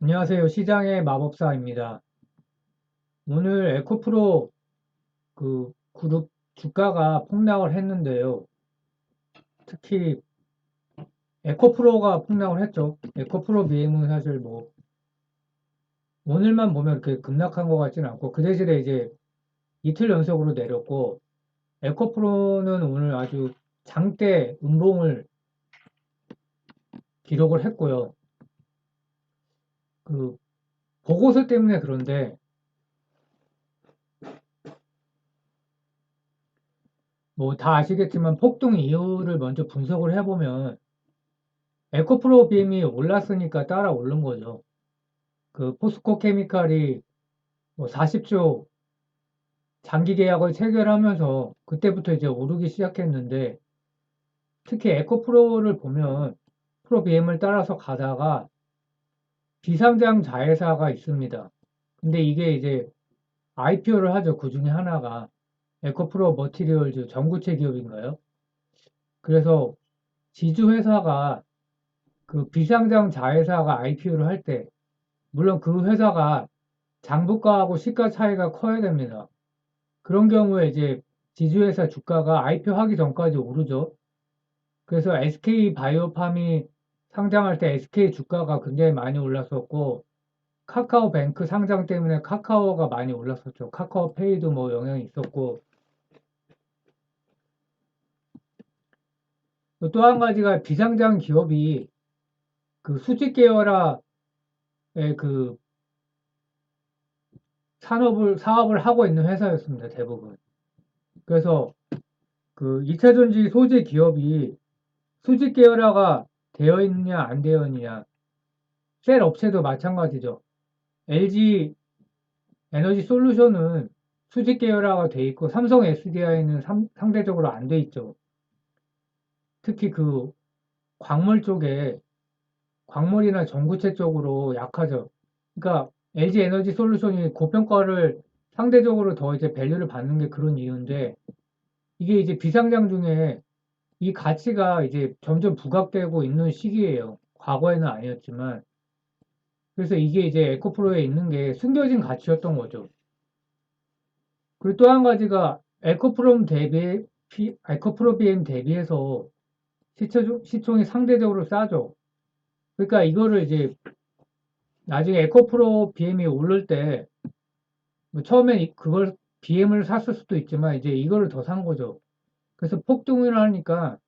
안녕하세요. 시장의 마법사입니다. 오늘 에코프로 그 그룹 주가가 폭락을 했는데요. 특히 에코프로가 폭락을 했죠. 에코프로 BM은 사실 뭐 오늘만 보면 이렇게 급락한 것 같지는 않고 그 대신에 이제 이틀 연속으로 내렸고 에코프로는 오늘 아주 장대 음봉을 기록을 했고요. 그 보고서 때문에 그런데 뭐 다 아시겠지만 폭등 이유를 먼저 분석을 해보면 에코프로 BM이 올랐으니까 따라 오른 거죠. 그 포스코 케미칼이 뭐 40조 장기 계약을 체결하면서 그때부터 이제 오르기 시작했는데 특히 에코프로를 보면 프로 BM을 따라서 가다가 비상장 자회사가 있습니다. 근데 이게 이제 IPO를 하죠. 그 중에 하나가 에코프로 머티리얼즈 전구체 기업인가요? 그래서 지주 회사가 그 비상장 자회사가 IPO를 할 때 물론 그 회사가 장부가하고 시가 차이가 커야 됩니다. 그런 경우에 이제 지주회사 주가가 IPO 하기 전까지 오르죠. 그래서 SK 바이오팜이 상장할 때 SK 주가가 굉장히 많이 올랐었고 카카오뱅크 상장 때문에 카카오가 많이 올랐었죠. 카카오페이도 뭐 영향이 있었고 또 한 가지가 비상장 기업이 그 수직 계열화의 그 산업을 사업을 하고 있는 회사였습니다. 대부분. 그래서 그 2차 전지 소재 기업이 수직 계열화가 되어 있느냐 안 되어 있느냐 셀 업체도 마찬가지죠. LG 에너지 솔루션은 수직 계열화가 돼 있고 삼성 SDI는 상대적으로 안 돼 있죠. 특히 그 광물 쪽에 광물이나 전구체 쪽으로 약하죠. 그러니까 LG 에너지 솔루션이 고평가를 상대적으로 더 이제 밸류를 받는 게 그런 이유인데 이게 이제 비상장 중에 이 가치가 이제 점점 부각되고 있는 시기예요. 과거에는 아니었지만. 그래서 이게 이제 에코프로에 있는 게 숨겨진 가치였던 거죠. 그리고 또 한 가지가 에코프롬 대비, 에코프로 BM 대비해서 시초, 시총이 상대적으로 싸죠. 그러니까 이거를 이제 나중에 에코프로 BM이 오를 때, 뭐 처음엔 그걸 BM을 샀을 수도 있지만 이제 이거를 더 산 거죠. 그래서 폭등을 하니까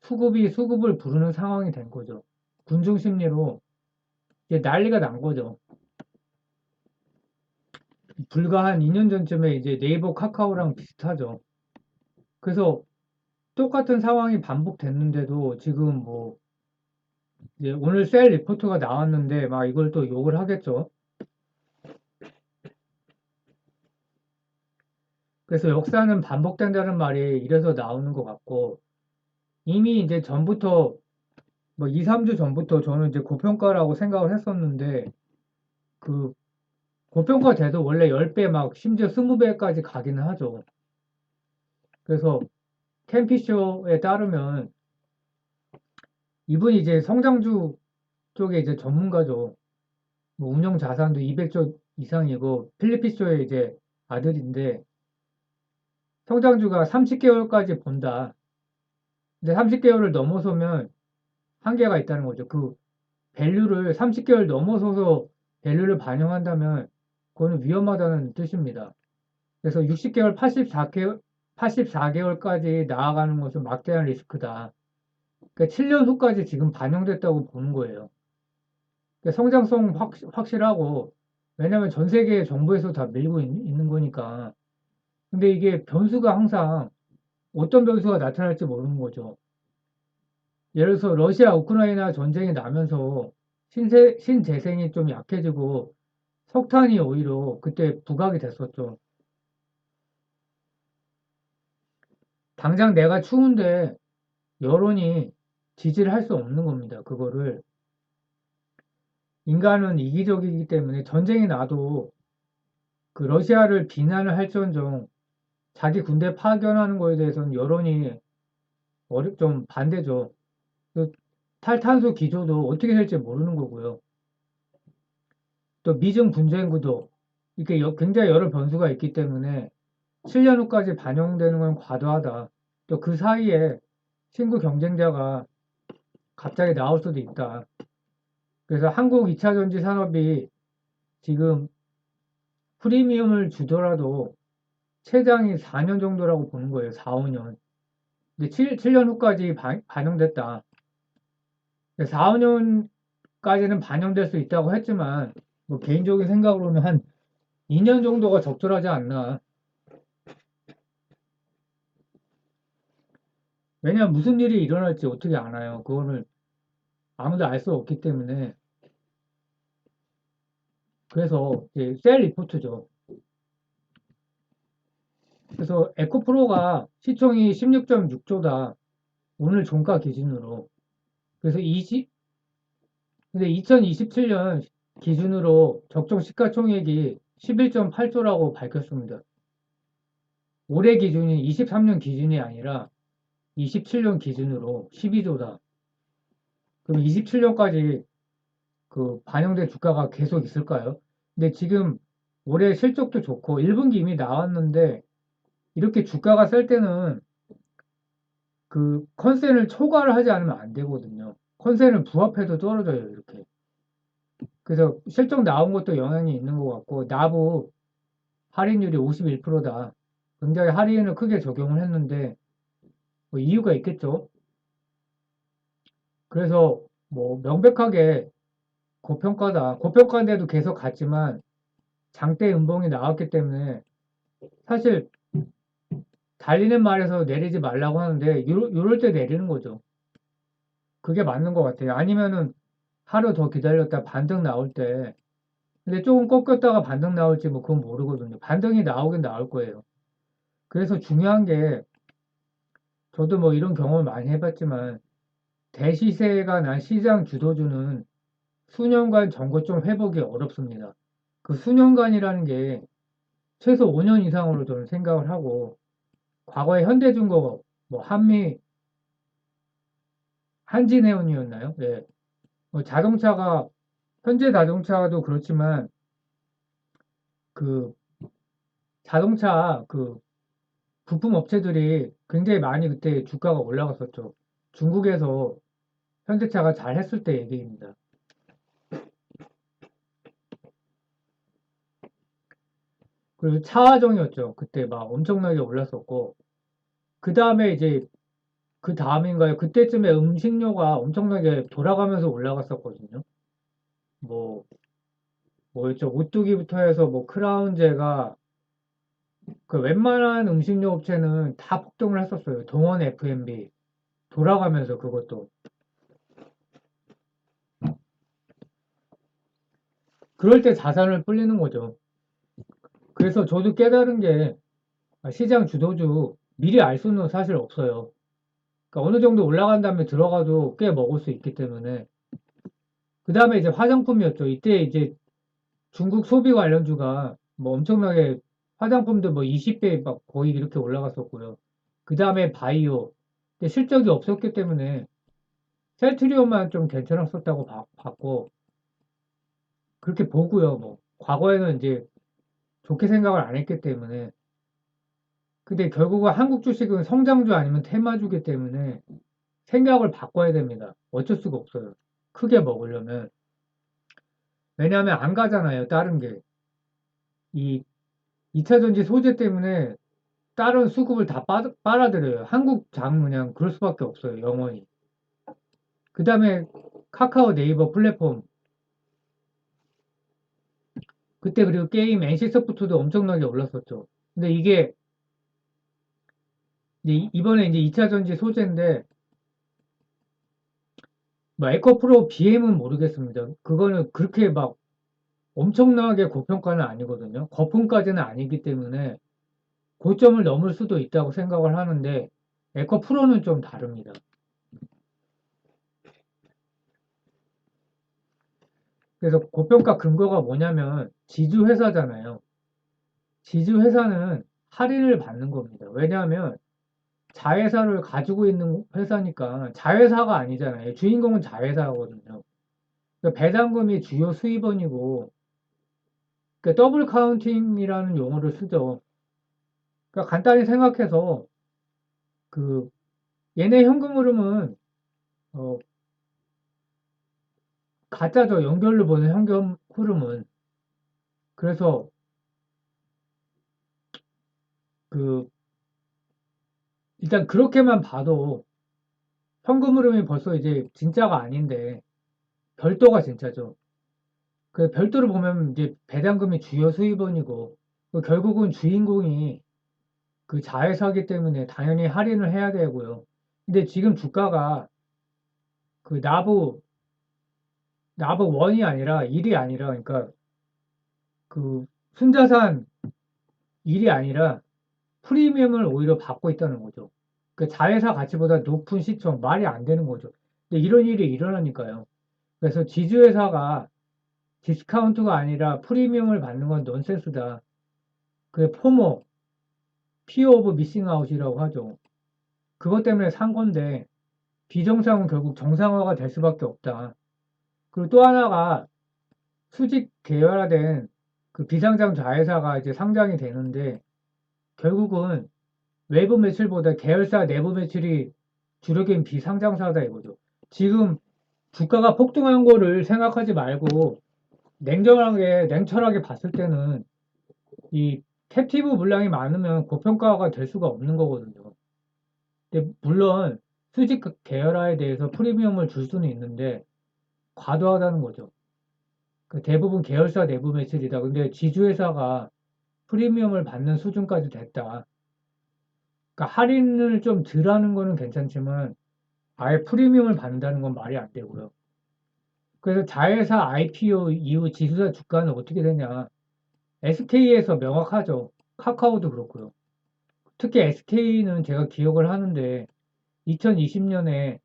수급이 수급을 부르는 상황이 된 거죠. 군중 심리로 이제 난리가 난 거죠. 불과 한 2년 전쯤에 이제 네이버 카카오랑 비슷하죠. 그래서 똑같은 상황이 반복됐는데도 지금 뭐 이제 오늘 셀 리포트가 나왔는데 막 이걸 또 욕을 하겠죠. 그래서 역사는 반복된다는 말이 이래서 나오는 것 같고 이미 이제 전부터 뭐 2, 3주 전부터 저는 이제 고평가라고 생각을 했었는데 그 고평가 돼도 원래 10배 막 심지어 20배까지 가기는 하죠. 그래서 캠피쇼에 따르면 이분이 이제 성장주 쪽에 이제 전문가죠. 뭐 운영 자산도 200조 이상이고 필리피쇼의 이제 아들인데 성장주가 30개월까지 본다. 근데 30개월을 넘어서면 한계가 있다는 거죠. 그 밸류를 30개월 넘어서서 밸류를 반영한다면 그거는 위험하다는 뜻입니다. 그래서 60개월, 84개월, 84개월까지 나아가는 것은 막대한 리스크다. 그러니까 7년 후까지 지금 반영됐다고 보는 거예요. 그러니까 성장성 확, 확실하고 왜냐하면 전 세계 정부에서 다 밀고 있, 있는 거니까. 근데 이게 변수가 항상 어떤 변수가 나타날지 모르는 거죠. 예를 들어서 러시아 우크라이나 전쟁이 나면서 신세, 신재생이 좀 약해지고 석탄이 오히려 그때 부각이 됐었죠. 당장 내가 추운데 여론이 지지를 할 수 없는 겁니다. 그거를. 인간은 이기적이기 때문에 전쟁이 나도 그 러시아를 비난을 할지언정 자기 군대 파견하는 거에 대해서는 여론이 어렵 좀 반대죠. 그 탈탄소 기조도 어떻게 될지 모르는 거고요. 또 미증 분쟁 구도 이렇게 여- 굉장히 여러 변수가 있기 때문에 7년 후까지 반영되는 건 과도하다. 또 그 사이에 신규 경쟁자가 갑자기 나올 수도 있다. 그래서 한국 2차 전지 산업이 지금 프리미엄을 주더라도 최장이 4년 정도라고 보는 거예요. 4, 5년. 근데 7, 7년 후까지 반, 반영됐다. 4, 5년까지는 반영될 수 있다고 했지만 뭐 개인적인 생각으로는 한 2년 정도가 적절하지 않나. 왜냐면 무슨 일이 일어날지 어떻게 아나요? 그거를 아무도 알 수 없기 때문에 그래서 이제 셀 리포트죠. 그래서 에코프로가 시총이 16.6조다. 오늘 종가 기준으로. 그래서 20 근데 2027년 기준으로 적정 시가총액이 11.8조라고 밝혔습니다. 올해 기준이 23년 기준이 아니라 27년 기준으로 12조다. 그럼 27년까지 그 반영된 주가가 계속 있을까요? 근데 지금 올해 실적도 좋고 1분기 이미 나왔는데 이렇게 주가가 셀 때는 그 컨센을 초과를 하지 않으면 안 되거든요. 컨센을 부합해도 떨어져요, 이렇게. 그래서 실적 나온 것도 영향이 있는 것 같고 나부 할인율이 51%다. 굉장히 할인을 크게 적용을 했는데 뭐 이유가 있겠죠. 그래서 뭐 명백하게 고평가다. 고평가인데도 계속 갔지만 장대 음봉이 나왔기 때문에 사실 달리는 말에서 내리지 말라고 하는데 요럴 때 내리는 거죠. 그게 맞는 것 같아요. 아니면은 하루 더 기다렸다 반등 나올 때 근데 조금 꺾였다가 반등 나올지 뭐 그건 모르거든요. 반등이 나오긴 나올 거예요. 그래서 중요한 게 저도 뭐 이런 경험을 많이 해봤지만 대시세가 난 시장 주도주는 수년간 전고점 회복이 어렵습니다. 그 수년간이라는 게 최소 5년 이상으로 저는 생각을 하고 과거에 현대중공업, 뭐 한미 한진해운이었나요? 네. 뭐 자동차가 현재 자동차도 그렇지만 그 자동차 그 부품 업체들이 굉장히 많이 그때 주가가 올라갔었죠. 중국에서 현대차가 잘 했을 때 얘기입니다. 그리고 차화정이었죠. 그때 막 엄청나게 올랐었고 그 다음에 이제 그 다음인가요? 그때쯤에 음식료가 엄청나게 돌아가면서 올라갔었거든요. 뭐 뭐였죠? 오뚜기부터 해서 뭐 크라운제가 그 웬만한 음식료 업체는 다 폭등을 했었어요. 동원 F&B 돌아가면서 그것도 그럴 때 자산을 불리는 거죠. 그래서 저도 깨달은 게 시장 주도주 미리 알 수는 사실 없어요. 그러니까 어느 정도 올라간 다음에 들어가도 꽤 먹을 수 있기 때문에 그 다음에 이제 화장품이었죠. 이때 이제 중국 소비 관련주가 뭐 엄청나게 화장품도 뭐 20배 막 거의 이렇게 올라갔었고요. 그 다음에 바이오. 근데 실적이 없었기 때문에 셀트리온만 좀 괜찮았었다고 봐- 봤고 그렇게 보고요. 뭐 과거에는 이제 좋게 생각을 안 했기 때문에 근데 결국은 한국 주식은 성장주 아니면 테마주기 때문에 생각을 바꿔야 됩니다. 어쩔 수가 없어요. 크게 먹으려면. 왜냐하면 안 가잖아요. 다른 게. 이 2차 전지 소재 때문에 다른 수급을 다 빠, 빨아들여요. 한국 장 그냥 그럴 수밖에 없어요. 영원히. 그 다음에 카카오 네이버 플랫폼. 그때 그리고 게임 NC소프트도 엄청나게 올랐었죠. 근데 이게 이번에 이제 2차 전지 소재인데 뭐 에코프로 BM은 모르겠습니다. 그거는 그렇게 막 엄청나게 고평가는 아니거든요. 거품까지는 아니기 때문에 고점을 넘을 수도 있다고 생각을 하는데 에코프로는 좀 다릅니다. 그래서 고평가 근거가 뭐냐면 지주 회사잖아요. 지주 회사는 할인을 받는 겁니다. 왜냐하면 자회사를 가지고 있는 회사니까 자회사가 아니잖아요. 주인공은 자회사거든요. 그러니까 배당금이 주요 수입원이고 그 더블 카운팅이라는 용어를 쓰죠. 그러니까 간단히 생각해서 그 얘네 현금 흐름은 어 가짜죠. 연결로 보는 현금 흐름은. 그래서 그 일단 그렇게만 봐도 현금 흐름이 벌써 이제 진짜가 아닌데 별도가 진짜죠. 그 별도로 보면 이제 배당금이 주요 수입원이고 그 결국은 주인공이 그 자회사기 때문에 당연히 할인을 해야 되고요. 근데 지금 주가가 그 나부 나부 1이 아니라 1이 아니라 그러니까 그 순자산 1이 아니라 프리미엄을 오히려 받고 있다는 거죠. 그 자회사 가치보다 높은 시총 말이 안 되는 거죠. 근데 이런 일이 일어나니까요. 그래서 지주회사가 디스카운트가 아니라 프리미엄을 받는 건 넌센스다. 그 포모, 피어 오브 미싱 아웃이라고 하죠. 그것 때문에 산 건데 비정상은 결국 정상화가 될 수밖에 없다. 그리고 또 하나가 수직 계열화된 그 비상장 자회사가 이제 상장이 되는데 결국은 외부 매출보다 계열사 내부 매출이 주력인 비상장사다 이거죠. 지금 주가가 폭등한 거를 생각하지 말고 냉정하게 냉철하게 봤을 때는 이 캡티브 물량이 많으면 고평가가 될 수가 없는 거거든요. 근데 물론 수직 계열화에 대해서 프리미엄을 줄 수는 있는데 과도하다는 거죠. 그 대부분 계열사 내부 매출이다. 근데 지주회사가 프리미엄을 받는 수준까지 됐다. 그러니까 할인을 좀 덜 하는 거는 괜찮지만 아예 프리미엄을 받는다는 건 말이 안 되고요. 그래서 자회사 IPO 이후 지수사 주가는 어떻게 되냐. SK에서 명확하죠. 카카오도 그렇고요. 특히 SK는 제가 기억을 하는데 2020년에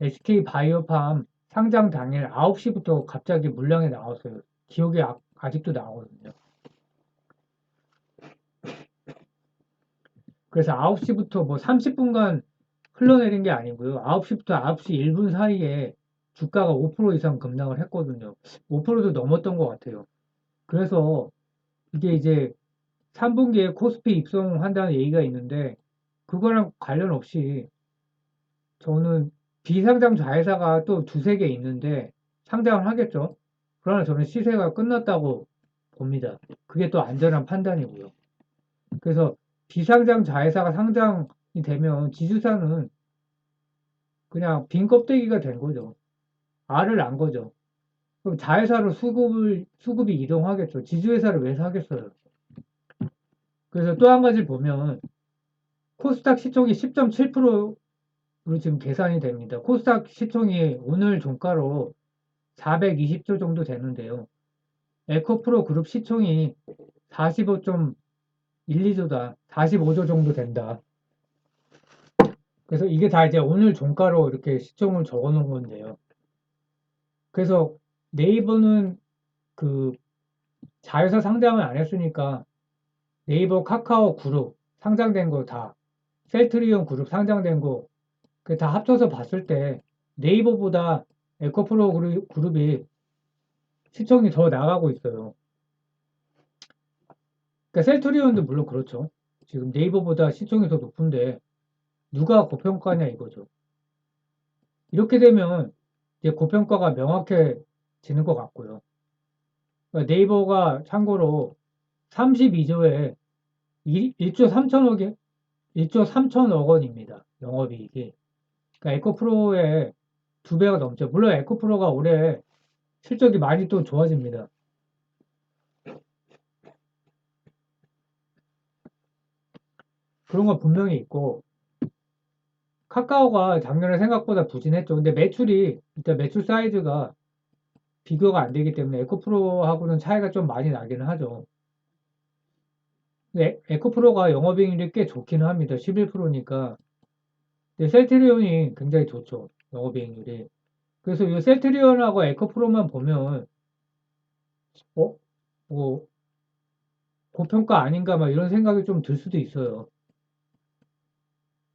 SK 바이오팜 상장 당일 9시부터 갑자기 물량이 나왔어요. 기억이 아, 아직도 나거든요. 그래서 9시부터 뭐 30분간 흘러내린 게 아니고요. 9시부터 9시 1분 사이에 주가가 5% 이상 급락을 했거든요. 5%도 넘었던 것 같아요. 그래서 이게 이제 3분기에 코스피 입성한다는 얘기가 있는데 그거랑 관련 없이 저는 비상장 자회사가 또 두세 개 있는데 상장을 하겠죠. 그러나 저는 시세가 끝났다고 봅니다. 그게 또 안전한 판단이고요. 그래서 비상장 자회사가 상장이 되면 지주사는 그냥 빈 껍데기가 된 거죠. 알을 난 거죠. 그럼 자회사로 수급을, 수급이 이동하겠죠. 지주회사를 왜 사겠어요? 그래서 또 한 가지 보면 코스닥 시총이 10.7% 로 지금 계산이 됩니다. 코스닥 시총이 오늘 종가로 420조 정도 되는데요. 에코프로 그룹 시총이 45.12조다. 45조 정도 된다. 그래서 이게 다 이제 오늘 종가로 이렇게 시총을 적어 놓은 건데요. 그래서 네이버는 그 자회사 상장을 안 했으니까 네이버 카카오 그룹 상장된 거 다 셀트리온 그룹 상장된 거그 다 합쳐서 봤을 때 네이버보다 에코프로 그룹, 그룹이 시청이 더 나가고 있어요. 그러니까 셀트리온도 물론 그렇죠. 지금 네이버보다 시청이 더 높은데 누가 고평가냐 이거죠. 이렇게 되면 이제 고평가가 명확해지는 것 같고요. 그러니까 네이버가 참고로 32조에 1 조 3천억에 1조 3천억 원입니다. 영업이익이. 그러니까 에코프로의 두 배가 넘죠. 물론 에코프로가 올해 실적이 많이 또 좋아집니다. 그런 건 분명히 있고 카카오가 작년에 생각보다 부진했죠. 근데 매출이 일단 매출 사이즈가 비교가 안 되기 때문에 에코프로하고는 차이가 좀 많이 나기는 하죠. 네, 에코프로가 영업이익률이 꽤 좋기는 합니다. 11%니까. 셀트리온이 굉장히 좋죠. 영업 이익률이. 그래서 이 셀트리온하고 에코프로만 보면 어? 뭐 고평가 아닌가 막 이런 생각이 좀 들 수도 있어요.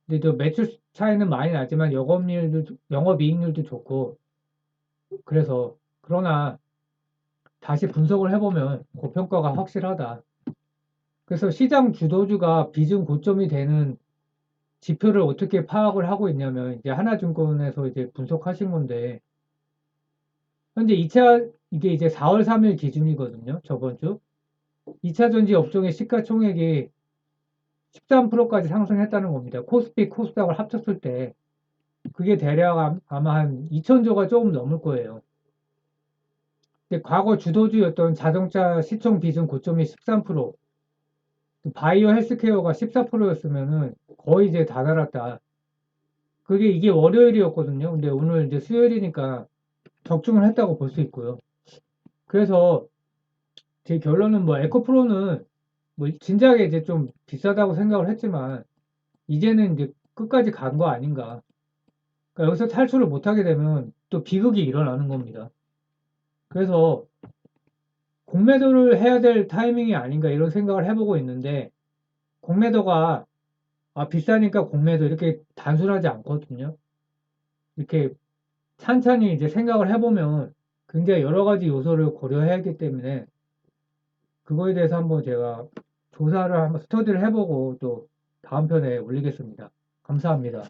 근데 또 매출 차이는 많이 나지만 영업이익률도 영업이익률도 좋고 그래서 그러나 다시 분석을 해보면 고평가가 확실하다. 그래서 시장 주도주가 비중 고점이 되는 지표를 어떻게 파악을 하고 있냐면 이제 하나증권에서 이제 분석하신 건데 현재 2차 이게 이제 4월 3일 기준이거든요. 저번 주 2차 전지 업종의 시가총액이 13%까지 상승했다는 겁니다. 코스피, 코스닥을 합쳤을 때 그게 대략 암- 아마 한 2천조가 조금 넘을 거예요. 근데 과거 주도주였던 자동차 시총 비중 고점이 13%, 바이오 헬스케어가 14%였으면은 거의 이제 다 달았다. 그게 이게 월요일이었거든요. 근데 오늘 이제 수요일이니까 적중을 했다고 볼 수 있고요. 그래서 제 결론은 뭐 에코프로는 뭐 진작에 이제 좀 비싸다고 생각을 했지만 이제는 이제 끝까지 간 거 아닌가. 그러니까 여기서 탈출을 못하게 되면 또 비극이 일어나는 겁니다. 그래서 공매도를 해야 될 타이밍이 아닌가 이런 생각을 해보고 있는데 공매도가 아, 비싸니까 공매도 이렇게 단순하지 않거든요. 이렇게 찬찬히 이제 생각을 해보면 굉장히 여러 가지 요소를 고려해야 하기 때문에 그거에 대해서 한번 제가 조사를 한번 스터디를 해보고 또 다음 편에 올리겠습니다. 감사합니다.